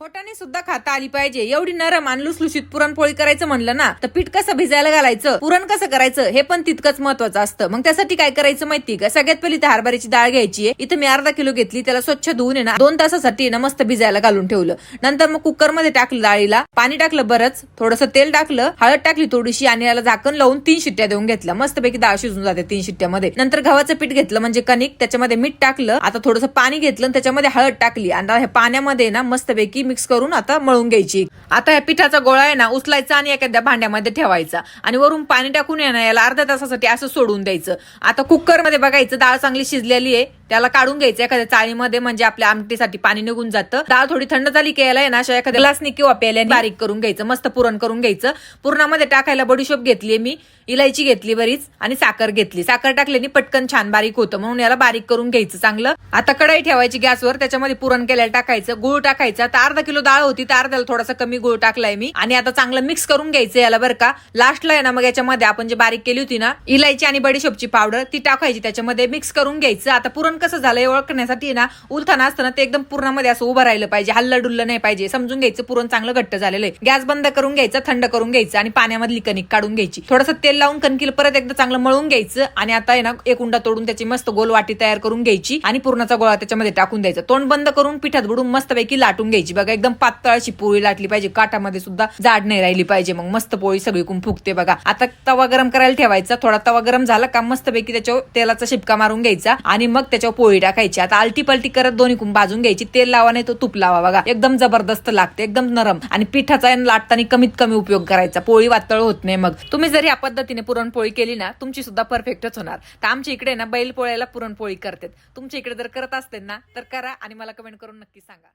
पोटाने सुद्धा खाता आली पाहिजे. एवढी नरम आणि लुसलुशीत पुरणपोळी करायचं म्हणलं ना तर पीठ कसं भिजायला घालायचं पुरण कसं करायचं हे पण तितकंच महत्वाचं असतं. मग त्यासाठी काय करायचं माहिती का? सगळ्यात पहिली तर हरभऱ्याची डाळ घ्यायची आहे. इथं मी अर्धा किलो घेतली त्याला स्वच्छ धुवून ना दोन तासासाठी ना मस्त भिजायला घालून ठेवलं. नंतर मग कुकरमध्ये टाकलं डाळीला पाणी टाकलं बरंच थोडस तेल टाकलं हळद टाकली थोडीशी आणि याला झाकण लावून तीन शिट्ट्या देऊन घेतल्या. मस्तपैकी डाळ शिजून जाते तीन शिट्ट्यामध्ये. नंतर गव्हाचं पीठ घेतलं म्हणजे कणिक त्याच्यामध्ये मीठ टाकलं आता थोडंसं पाणी घेतलं आणि त्याच्यामध्ये हळद टाकली. आणि पाण्यामध्ये ना मस्तपैकी मिक्स करून आता मळून घ्यायची. आता ह्या पिठाचा गोळा आहे ना उचलायचा आणि एखाद्या भांड्यामध्ये ठेवायचा. आणि वरून पाणी टाकून आहे ना याला अर्ध्या तासासाठी असं सोडून द्यायचं. आता कुकरमध्ये बघायचं डाळ चांगली शिजलेली आहे त्याला काढून घ्यायचं. एखाद्या चाळीमध्ये म्हणजे आपल्या आमटीसाठी पाणी निघून जातं. डाळ थोडी थंड झाली की याला आहे ना अशा एखाद्या ग्लासनी किंवा प्यायल्याने बारीक करून घ्यायचं मस्त पुरण करून घ्यायचं. पुरणामध्ये टाकायला बडीशोप घेतली मी इलायची घेतली बरीच आणि साखर घेतली. साखर टाकल्याने पटकन छान बारीक होतं म्हणून याला बारीक करून घ्यायचं चांगलं. आता कढाई ठेवायची गॅसवर त्याच्यामध्ये पुरण केल्याला टाकायचं गुळ टाकायचं तर अर्धा किलो डाळ होती तर अर्ध्याला थोडासा कमी गुळ टाकलाय मी. आणि आता चांगलं मिक्स करून घ्यायचं याला बरं का. लास्टला आहे ना मग याच्यामध्ये आपण जे बारीक केली होती ना इलायची आणि बडीशोपची पावडर ती टाकायची त्याच्यामध्ये मिक्स करून घ्यायचं. आता पुरण कसं झालं ओळखण्यासाठी ना उलथाना असताना ते एकदम पुरणामध्ये असं उभं राहिलं पाहिजे हल्ला डुल्ल नाही पाहिजे. समजून घ्यायचं पुरण चांगलं घट्ट झालेलं आहे. गॅस बंद करून घ्यायचं थंड करून घ्यायचं आणि पाण्यामधली कणिक काढून घ्यायची. थोडंसं तेल लावून कणकीला परत एकदा चांगलं मळून घ्यायचं आणि आता आहे ना एक उंडा तोडून त्याची मस्त गोल वाटी तयार करून घ्यायची आणि पुरणाचा गोळा त्याच्यामध्ये टाकून द्यायचा. तोंड बंद करून पिठात बुडून मस्तपैकी लाटून घ्यायची. बघा. एकदम पातळ अशी पोळी लाटली पाहिजे. काटामध्ये सुद्धा जाड नाही राहिली पाहिजे. मग मस्त पोळी सगळीकडून फुगते बघा. आता तवा गरम करायला ठेवायचा. थोडा तवा गरम झाला का मस्तपैकी त्याच्यावर तेलाचा शिपका मारून घ्यायचा आणि मग त्याच्यावर पोळी टाकायची. आता आलटी पलटी करत दोन्ही कुंभ भाजून घ्यायची. तेल लावा नाही तो तूप लावा बघा. एकदम जबरदस्त लागते. एकदम नरम. आणि पिठाचा लाटताना कमीत कमी उपयोग करायचा. पोळी वातळ होत नाही मग. तुम्ही जर या पद्धतीने पुरणपोळी केली ना तुमची सुद्धा परफेक्टच होणार. तर आमच्या इकडे ना बैल पोळ्याला पुरणपोळी करतात. तुमच्या इकडे जर करत असते ना तर करा आणि मला कमेंट करून नक्की सांगा.